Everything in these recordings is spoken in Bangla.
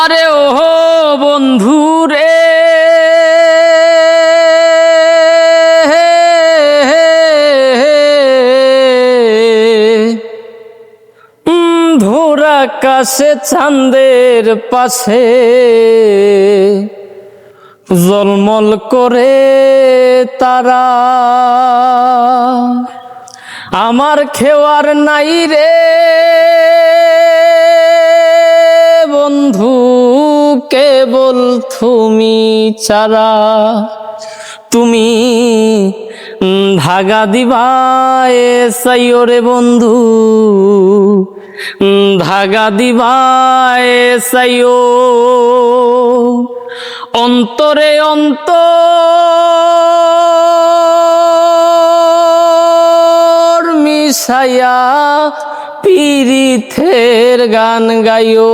আরে ও বন্ধু রে। ভোর আকাশে চাঁদের পাশে জলমল করে তারা। আমার খেওয়ার নাই রে। তুমি চারা তুমি ধাগা দিবায় সাইও রে বন্ধু। ধাগা দিবায় সাইও অন্তরে অন্তর মিশাইয়া পীড়িতের গান গাইও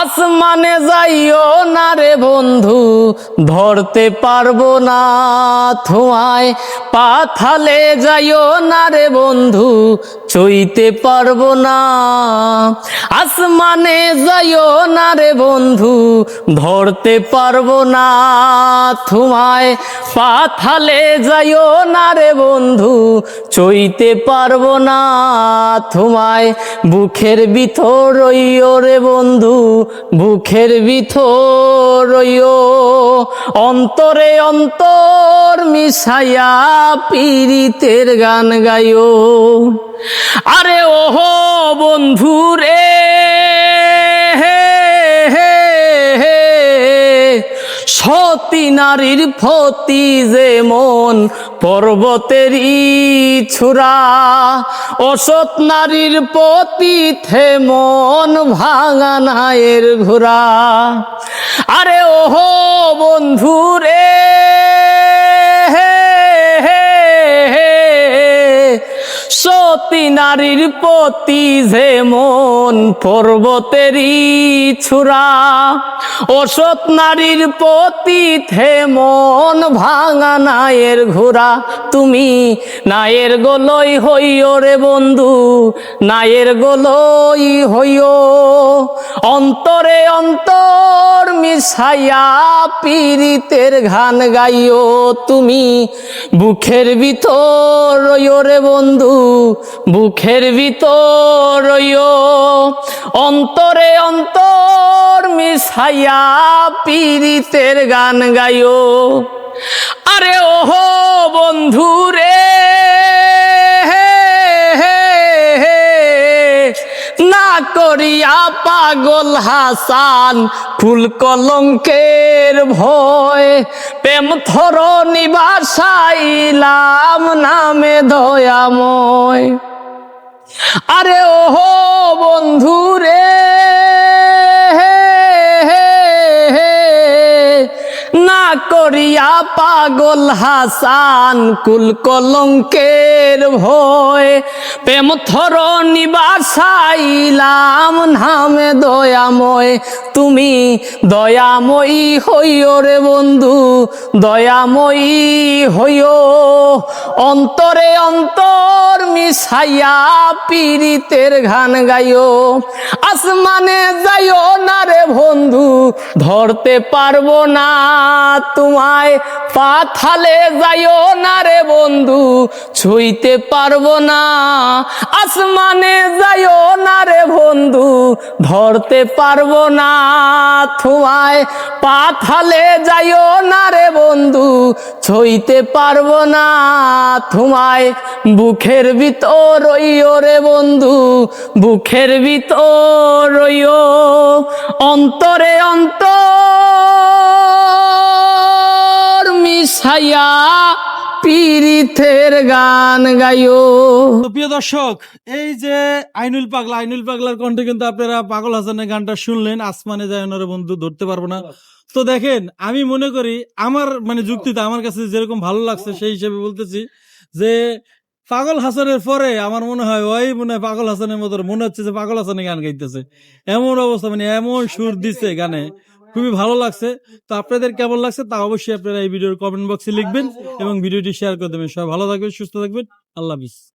আসমানে যাইও না রে বন্ধু ধরতে পারব না থুয়ায় পাথালে যাইও না রে বন্ধু চইতে পারব না। আসমানে যাইও না রে বন্ধু, ধরতে পারব না। থুয়ায় পাথালে যাইও না রে বন্ধু চইতে পারব না। থুমায় বুকের ভিতর রইও রে বন্ধু, বুকের ভিতর রইও। অন্তরে অন্তর মিশাইয়া পীড়িতের গান গাইও। আরে ওহো বন্ধু রে সতী নারীর ফতি যেমন পর্বতেরই ছুরা অসৎ নারীর পতি থেমন ভাঙা নায়ের ঘোরা। আরে ওহো বন্ধু রে সতী নারীর পতি যেমন পর্বতেরই ছুরা। অসৎ নারীর পতি থেমন ভাঙা নায়ের ঘোরা তুমি নায়ের গলই হইও রে বন্ধু, নায়ের গলই হইও। অন্তরে অন্তর মিশাইয়া পীড়িতের গান গাইও তুমি। বুকের ভিতর রইও রে বন্ধু, বুকের ভিতর রইও। অন্তরে অন্তর মিশাইয়া পীড়িতের গান গাইও আরে ওহো বন্ধু রে না করিয়া পাগল হাসান, ফুল কলঙ্কের ভয়। প্রেম থর নিবাসাইলাম নামে দয়াময়। আরে ওহো বন্ধু করিয়া পাগল হাসান কুল কলঙ্কের ভয়। প্রেম থর নিবাসাইলাম নামে দয়াময়। তুমি দয়াময়ী হইও রে বন্ধু, দয়াময়ী হইও। অন্তরে অন্তর মিশাইয়া পীড়িতের গান গাইও। আসমানে যাইও না রে বন্ধু, ধরতে পারব না তোমায় পাথালে যাইও না রে বন্ধু, ছুঁইতে পারব না। আসমানে যাইও না রে বন্ধু, ধরতে পারব না। তোমায় পাথালে যাইও না রে বন্ধু, ছুঁইতে পারব না। তোমায় বুকের ভিতর রইও রে বন্ধু, বুকের ভিতর রইও, অন্তরে অন্তর মিশাইয়া পীড়িতের গান গাইও। প্রিয় দর্শক, এই যে আইনুল পাগলা, আইনুল পাগলার কণ্ঠে কিন্তু আপনারা পাগল হাসানের গানটা শুনলেন, আসমানে যায় বন্ধু ধরতে পারব না। তো দেখেন, আমি মনে করি আমার মানে যুক্তিতে আমার কাছে যেরকম ভালো লাগছে সেই হিসেবে বলতেছি যে পাগল হাসানের পরে আমার মনে হয় ওই মনে হয় পাগল হাসানের মতো মনে হচ্ছে যে পাগল হাসানের গান গাইতেছে। এমন অবস্থা মানে এমন সুর দিছে গানে। খুবই ভালো লাগছে। তো আপনাদের কেমন লাগছে তা অবশ্যই আপনারা এই ভিডিওর কমেন্ট বক্সে লিখবেন এবং ভিডিওটি শেয়ার করে দেবেন। সবাই ভালো থাকবেন, সুস্থ থাকবেন। আল্লাহ হাফিজ।